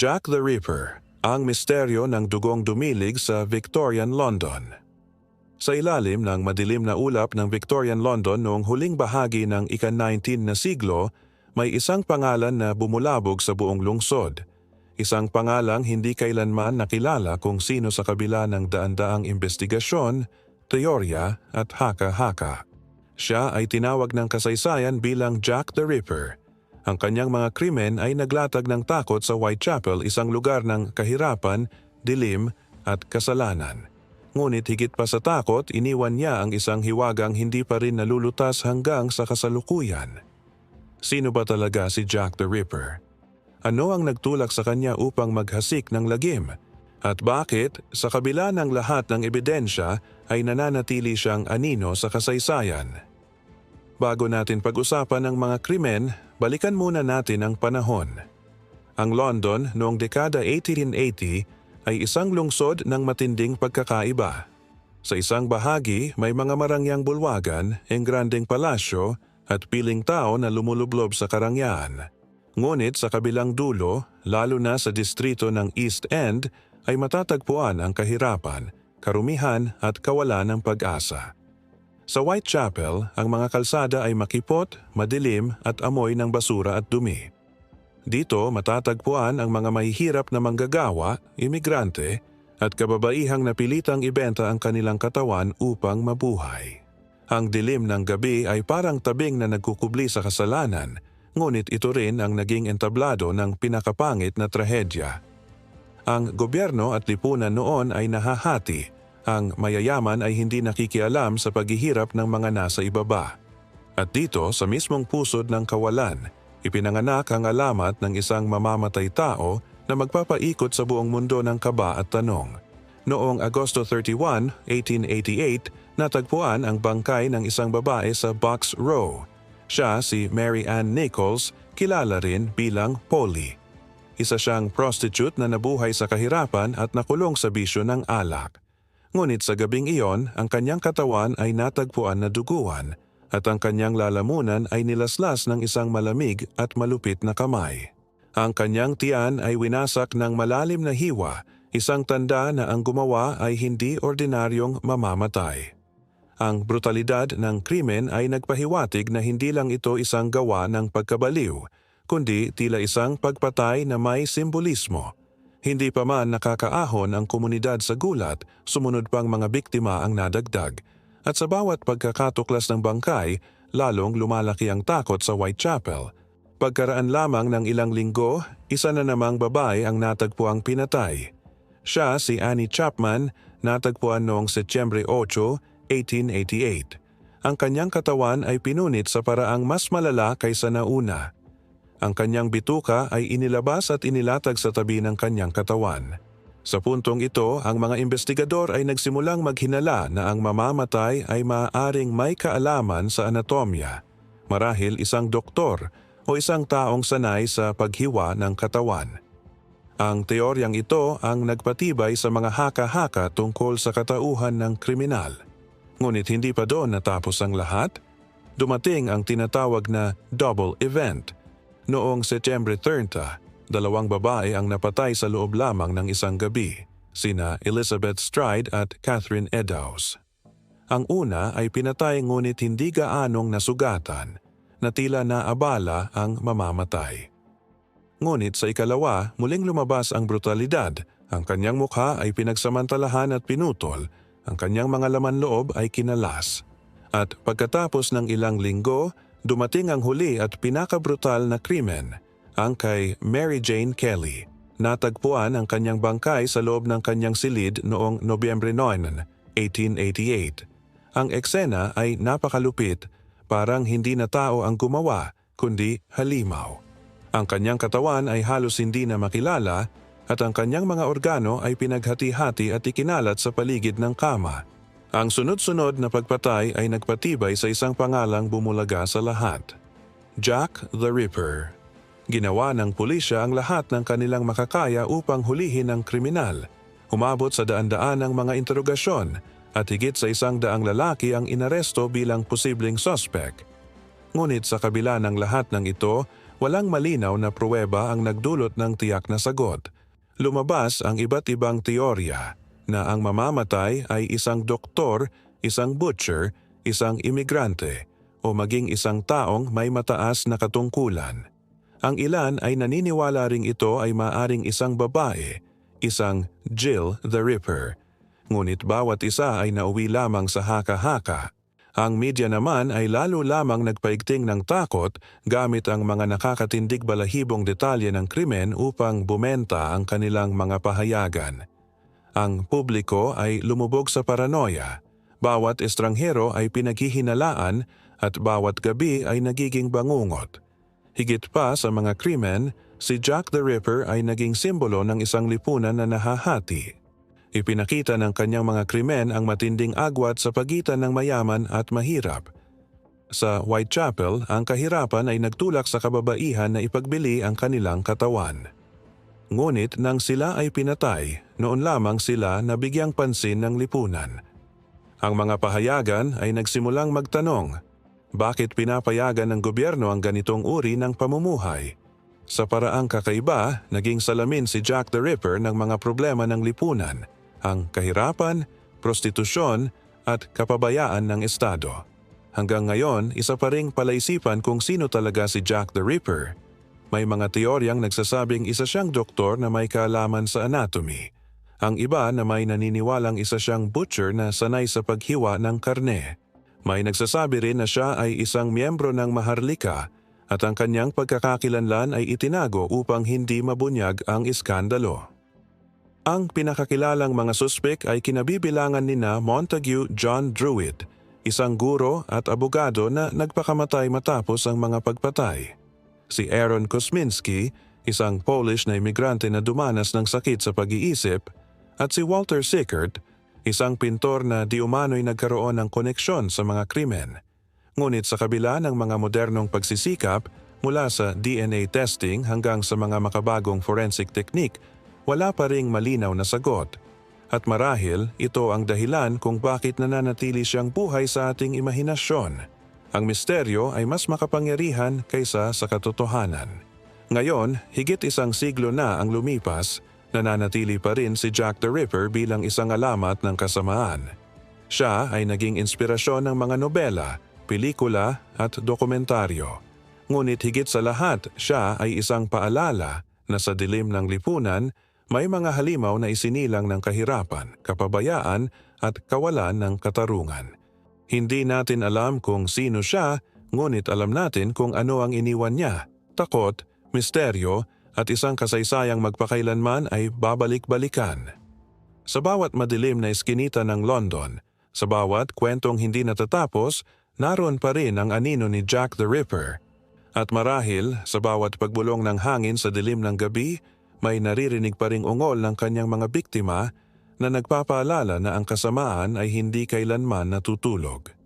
Jack the Ripper, ang misteryo ng dugong dumilig sa Victorian London. Sa ilalim ng madilim na ulap ng Victorian London noong huling bahagi ng ika-19 na siglo, may isang pangalan na bumulabog sa buong lungsod. Isang pangalang hindi kailanman nakilala kung sino sa kabila ng daan-daang investigasyon, teorya at haka-haka. Siya ay tinawag ng kasaysayan bilang Jack the Ripper. Ang kanyang mga krimen ay naglatag ng takot sa Whitechapel, isang lugar ng kahirapan, dilim at kasalanan. Ngunit higit pa sa takot, iniwan niya ang isang hiwagang hindi pa rin nalulutas hanggang sa kasalukuyan. Sino ba talaga si Jack the Ripper? Ano ang nagtulak sa kanya upang maghasik ng lagim? At bakit, sa kabila ng lahat ng ebidensya, ay nananatili siyang anino sa kasaysayan? Bago natin pag-usapan ang mga krimen, balikan muna natin ang panahon. Ang London noong dekada 1880 ay isang lungsod ng matinding pagkakaiba. Sa isang bahagi, may mga marangyang bulwagan, engrandeng palasyo at piling tao na lumulublob sa karangyaan. Ngunit sa kabilang dulo, lalo na sa distrito ng East End, ay matatagpuan ang kahirapan, karumihan at kawalan ng pag-asa. Sa Whitechapel, ang mga kalsada ay makipot, madilim at amoy ng basura at dumi. Dito matatagpuan ang mga mahihirap na manggagawa, imigrante, at kababaihang napilitang ibenta ang kanilang katawan upang mabuhay. Ang dilim ng gabi ay parang tabing na nagkukubli sa kasalanan, ngunit ito rin ang naging entablado ng pinakapangit na trahedya. Ang gobyerno at lipunan noon ay nahahati, ang mayayaman ay hindi nakikialam sa paghihirap ng mga nasa ibaba. At dito sa mismong pusod ng kawalan, Ipinanganak ang alamat ng isang mamamatay tao na magpapaikot sa buong mundo ng kaba at tanong. Noong Agosto 31, 1888, natagpuan ang bangkay ng isang babae sa Box Row. Siya si Mary Ann Nichols, kilala rin bilang Polly. Isa siyang prostitute na nabuhay sa kahirapan at nakulong sa bisyo ng alak. Ngunit sa gabing iyon, ang kanyang katawan ay natagpuan na duguan at ang kanyang lalamunan ay nilaslas ng isang malamig at malupit na kamay. Ang kanyang tiyan ay winasak ng malalim na hiwa, isang tanda na ang gumawa ay hindi ordinaryong mamamatay. Ang brutalidad ng krimen ay nagpahiwatig na hindi lang ito isang gawa ng pagkabaliw, kundi tila isang pagpatay na may simbolismo. Hindi pa man nakakaahon ang komunidad sa gulat, sumunod pang mga biktima ang nadagdag, at sa bawat pagkakatuklas ng bangkay, lalong lumalaki ang takot sa Whitechapel. Pagkaraan lamang ng ilang linggo, isa na namang babae ang natagpuang pinatay. Siya si Annie Chapman, natagpuan noong Setyembre 8, 1888. Ang kanyang katawan ay pinunit sa paraang mas malala kaysa nauna. Ang kanyang bituka ay inilabas at inilatag sa tabi ng kanyang katawan. Sa puntong ito, ang mga investigador ay nagsimulang maghinala na ang mamamatay ay maaaring may kaalaman sa anatomya, marahil isang doktor o isang taong sanay sa paghiwa ng katawan. Ang teoryang ito ang nagpatibay sa mga haka-haka tungkol sa katauhan ng kriminal. Ngunit hindi pa doon natapos ang lahat. Dumating ang tinatawag na double event. Noong Setyembre 30, dalawang babae ang napatay sa loob lamang ng isang gabi, sina Elizabeth Stride at Catherine Eddowes. Ang una ay pinatay ngunit hindi gaanong nasugatan, na tila naabala ang mamamatay. Ngunit sa ikalawa, muling lumabas ang brutalidad, ang kanyang mukha ay pinagsamantalahan at pinutol, ang kanyang mga laman loob ay kinalas. At pagkatapos ng ilang linggo, dumating ang huli at pinakabrutal na krimen – ang kay Mary Jane Kelly. Natagpuan ang kanyang bangkay sa loob ng kanyang silid noong Nobyembre 9, 1888. Ang eksena ay napakalupit, parang hindi na tao ang gumawa, kundi halimaw. Ang kanyang katawan ay halos hindi na makilala at ang kanyang mga organo ay pinaghati-hati at ikinalat sa paligid ng kama. Ang sunod-sunod na pagpatay ay nagpatibay sa isang pangalang bumulaga sa lahat. Jack the Ripper. Ginawa ng pulisya ang lahat ng kanilang makakaya upang hulihin ang kriminal. Umabot sa daan-daan ang mga interogasyon at higit sa isang daang lalaki ang inaresto bilang posibleng suspect. Ngunit sa kabila ng lahat ng ito, walang malinaw na pruweba ang nagdulot ng tiyak na sagot. Lumabas ang iba't ibang teorya na ang mamamatay ay isang doktor, isang butcher, isang imigrante, o maging isang taong may mataas na katungkulan. Ang ilan ay naniniwala ring ito ay maaring isang babae, isang Jill the Ripper. Ngunit bawat isa ay nauwi lamang sa haka-haka. Ang media naman ay lalo lamang nagpaigting ng takot gamit ang mga nakakatindig balahibong detalye ng krimen upang bumenta ang kanilang mga pahayagan. Ang publiko ay lumubog sa paranoia. Bawat estranghero ay pinaghihinalaan at bawat gabi ay nagiging bangungot. Higit pa sa mga krimen, si Jack the Ripper ay naging simbolo ng isang lipunan na nahahati. Ipinakita ng kanyang mga krimen ang matinding agwat sa pagitan ng mayaman at mahirap. Sa Whitechapel, ang kahirapan ay nagtulak sa kababaihan na ipagbili ang kanilang katawan. Ngunit nang sila ay pinatay, noon lamang sila nabigyang pansin ng lipunan. Ang mga pahayagan ay nagsimulang magtanong, bakit pinapayagan ng gobyerno ang ganitong uri ng pamumuhay? Sa paraang kakaiba, naging salamin si Jack the Ripper ng mga problema ng lipunan, ang kahirapan, prostitusyon at kapabayaan ng Estado. Hanggang ngayon, isa pa ring palaisipan kung sino talaga si Jack the Ripper. May mga teoryang nagsasabing isa siyang doktor na may kaalaman sa anatomy. Ang iba na may naniniwalang isa siyang butcher na sanay sa paghiwa ng karne. May nagsasabi rin na siya ay isang miyembro ng Maharlika at ang kanyang pagkakakilanlan ay itinago upang hindi mabunyag ang iskandalo. Ang pinakakilalang mga suspek ay kinabibilangan nina Montague John Druid, isang guro at abogado na nagpakamatay matapos ang mga pagpatay. Si Aaron Kosminski, isang Polish na imigrante na dumanas ng sakit sa pag-iisip, at si Walter Sickert, isang pintor na di umano'y nagkaroon ng koneksyon sa mga krimen. Ngunit sa kabila ng mga modernong pagsisikap mula sa DNA testing hanggang sa mga makabagong forensic technique, wala pa ring malinaw na sagot. At marahil ito ang dahilan kung bakit nananatili siyang buhay sa ating imahinasyon. Ang misteryo ay mas makapangyarihan kaysa sa katotohanan. Ngayon, higit isang siglo na ang lumipas, nananatili pa rin si Jack the Ripper bilang isang alamat ng kasamaan. Siya ay naging inspirasyon ng mga nobela, pelikula at dokumentaryo. Ngunit higit sa lahat, siya ay isang paalala na sa dilim ng lipunan, may mga halimaw na isinilang ng kahirapan, kapabayaan at kawalan ng katarungan. Hindi natin alam kung sino siya, ngunit alam natin kung ano ang iniwan niya. Takot, misteryo, at isang kasaysayang magpakailanman ay babalik-balikan. Sa bawat madilim na eskinita ng London, sa bawat kwentong hindi natatapos, naroon pa rin ang anino ni Jack the Ripper. At marahil, sa bawat pagbulong ng hangin sa dilim ng gabi, may naririnig pa ring ungol ng kanyang mga biktima na nagpapaalala na ang kasamaan ay hindi kailanman natutulog.